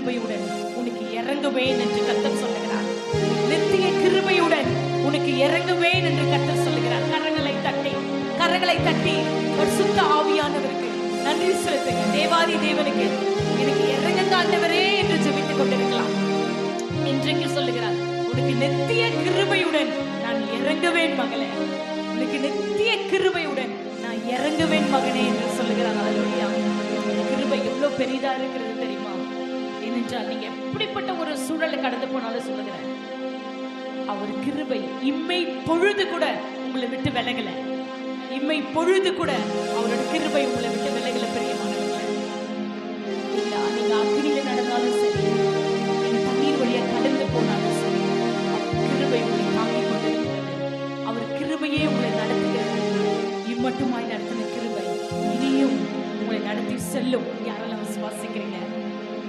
கிருபையுடன் உனக்கு இறங்குவேன் என்று கர்த்தர் சொல்லுகிறார். நித்திய கிருபையுடன் உனக்கு இறங்குவேன் என்று கத்தர் சொல்லுகிறார். கரங்களை தட்டி கரங்களை தட்டி ஒரு சுத்த ஆவியானவருக்கு நன்றி செலுத்துங்க. தேவாதி தேவனுக்கு எனக்கு இறங்குங்க ஆண்டவரே என்று ஜெபித்துக் கொண்டிருக்கலாம். இன்றைக்கு சொல்லுகிறார் உனக்கு நித்திய கிருபையுடன் நான் இறங்குவேன் மகளே. உனக்கு நித்திய கிருபையுடன் நான் இறங்குவேன் மகனே என்று சொல்லுகிறார். அல்லேலூயா கிருபை எவ்வளவு பெரிதா இருக்கிறது என்றால் ஏனென்றால் நீங்க எப்படிப்பட்ட ஒரு சூழலை கடந்து போனாலும் சொல்லுகிறேன். அவர் கிருபை இம்மை பொழுது கூட உங்களை விட்டு விலகல. இம்மை பொழுது கூட அவரோட கிருபை உங்களை விட்டு விலகல பிரியமானவர்களே இல்ல நீங்க அக்னியில நடந்தாலும் சரி நீங்க தண்ணீர் வழியா கடந்து போனாலும் சரி கிருபை உங்களை தாங்கிக் கொண்டிருக்கிறது. அவர் கிருபையே உங்களை நடத்துகிறது. இம்மட்டுமாய் நடத்தின கிருபை இனியும் உங்களை நடத்தி செல்லும். யாரெல்லாம் விசுவாசிக்கிறீங்க?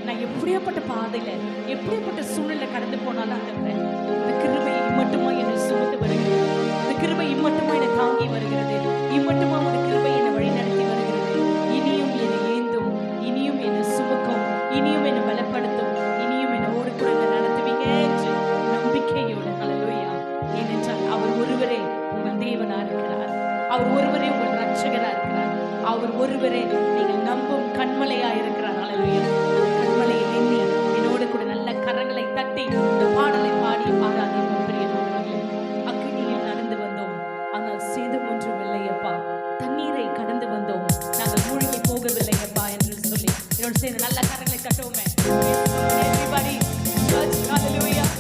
நான் எப்படியாப்பட்ட பாதையில எப்படியாப்பட்ட சூழ்நிலை கடந்து போனாலும் அந்த இந்த கிருபை இம்மட்டுமா என்னை சுமந்து வருகிறது? இந்த கிருபை இம்மட்டுமா என்னை தாங்கி வருகிறது? இம்மட்டுமா ஒரு கிருபை You understand? And Allah. Everybody, church, hallelujah.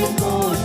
with.